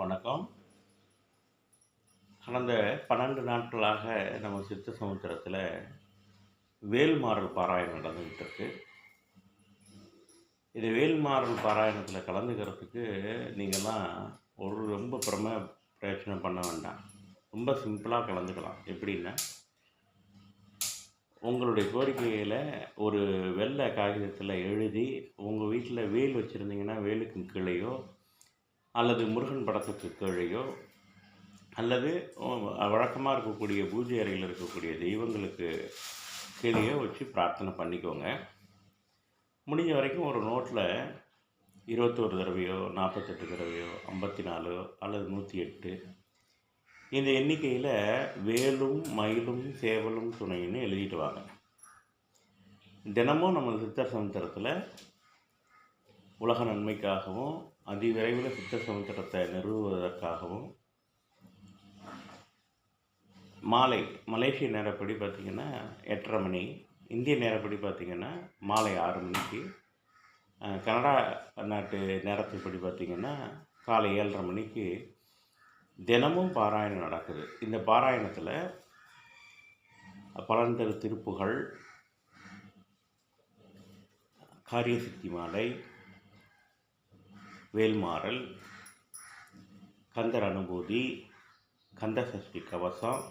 அனைவருக்கும் வணக்கம். கடந்த பன்னெண்டு நாட்களாக நம்ம சித்த சமுத்திரத்தில் வேல்மாறல் பாராயணம் நடந்துக்கிட்டு இருக்கு இது வேல்மாறல் பாராயணத்தில் கலந்துக்கிறதுக்கு நீங்கள்லாம் ஒரு ரொம்ப பிரம பிரயோஜனை பண்ண வேண்டாம். ரொம்ப சிம்பிளாக கலந்துக்கலாம். எப்படின்னா உங்களுடைய கோரிக்கையில் ஒரு வெள்ளை காகிதத்தில் எழுதி உங்கள் வீட்டில் வேல் வச்சுருந்தீங்கன்னா வேலுக்கு கீழேயோ அல்லது முருகன் படத்துக்கு கீழேயோ அல்லது வழக்கமாக இருக்கக்கூடிய பூஜை அறையில் இருக்கக்கூடிய தெய்வங்களுக்கு கீழேயோ வச்சு பிரார்த்தனை பண்ணிக்கோங்க. முடிஞ்ச வரைக்கும் ஒரு நோட்டில் இருபத்தோரு தடவையோ நாற்பத்தெட்டு தடவையோ ஐம்பத்தி நாலு அல்லது நூற்றி எட்டு இந்த எண்ணிக்கையில் வேலும் மயிலும் சேவலும் துணைன்னு எழுதிட்டு வாங்க. தினமும் நம்ம சித்தர் சமுத்திரத்தில் உலக நன்மைக்காகவும் அதிவிரைவில் சித்த சமுத்திரத்தை நிறுவுவதற்காகவும் மாலை மலேசிய நேரப்படி பார்த்திங்கன்னா எட்டரை மணி இந்திய நேரப்படி பார்த்திங்கன்னா மாலை ஆறு மணிக்கு கனடா நாட்டு நேரத்தைப்படி பார்த்திங்கன்னா காலை ஏழரை மணிக்கு தினமும் பாராயணம் நடக்குது. இந்த பாராயணத்தில் பலந்தரு திருப்புகள் காரியசித்தி மாலை வேல்மாறல் கந்தர் அனுபூதி கந்த சஷ்டி கவசம்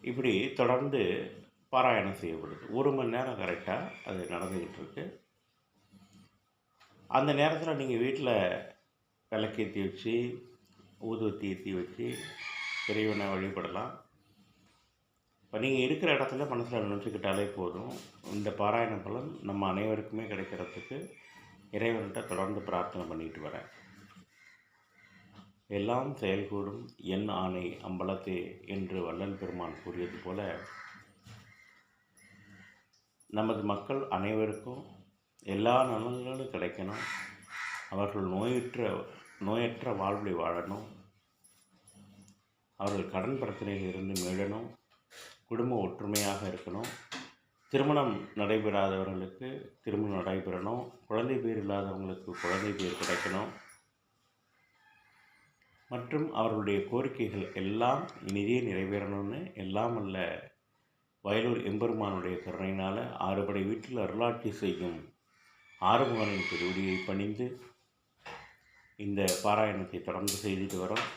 இப்படி தொடர்ந்து பாராயணம் செய்யப்படுது ஒரு மணி நேரம் கரெக்டாக அது நடந்துக்கிட்டு இருக்கு அந்த நேரத்தில் நீங்கள் வீட்டில் விளக்கேற்றி வச்சு ஊதுவத்தி ஏற்றி வச்சு இறைவனை வழிபடலாம். இப்போ நீங்கள் இருக்கிற இடத்துல மனசில் நினச்சிக்கிட்டாலே போதும். இந்த பாராயண பலன் நம்ம அனைவருக்குமே கிடைக்கிறதுக்கு இறைவன்கிட்ட தொடர்ந்து பிரார்த்தனை பண்ணிட்டு வரேன். எல்லாம் செயல்கூடும் என் ஆணை அம்பலத்தே என்று வல்லன் பெருமான் கூறியது போல நமது மக்கள் அனைவருக்கும் எல்லா நலன்களும் கிடைக்கணும். அவர்கள் நோயற்ற நோயற்ற வாழ்வை வாழணும். அவர்கள் கடன் பிரச்சனையில் இருந்து மீளணும். குடும்ப ஒற்றுமையாக இருக்கணும். திருமணம் நடைபெறாதவர்களுக்கு திருமணம் நடைபெறணும். குழந்தை பேர் இல்லாதவங்களுக்கு குழந்தை பேர் கிடைக்கணும். மற்றும் அவர்களுடைய கோரிக்கைகள் எல்லாம் இனிதே நிறைவேறணும்னு எல்லாம் அல்ல. வயலூர் எம்பெருமானுடைய கருணையினால் ஆறுபடை வீட்டில் அருளாட்சி செய்யும் ஆறுமுகனின் திருவடியை பணிந்து இந்த பாராயணத்தை தொடர்ந்து செய்துட்டு வரோம்.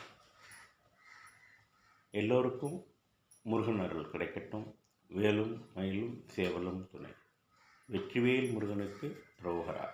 எல்லோருக்கும் முருகன் அருள் கிடைக்கட்டும். வேலும் மயிலும் சேவலும் துணை. வெற்றிவேல் முருகனுக்கு ரோகரா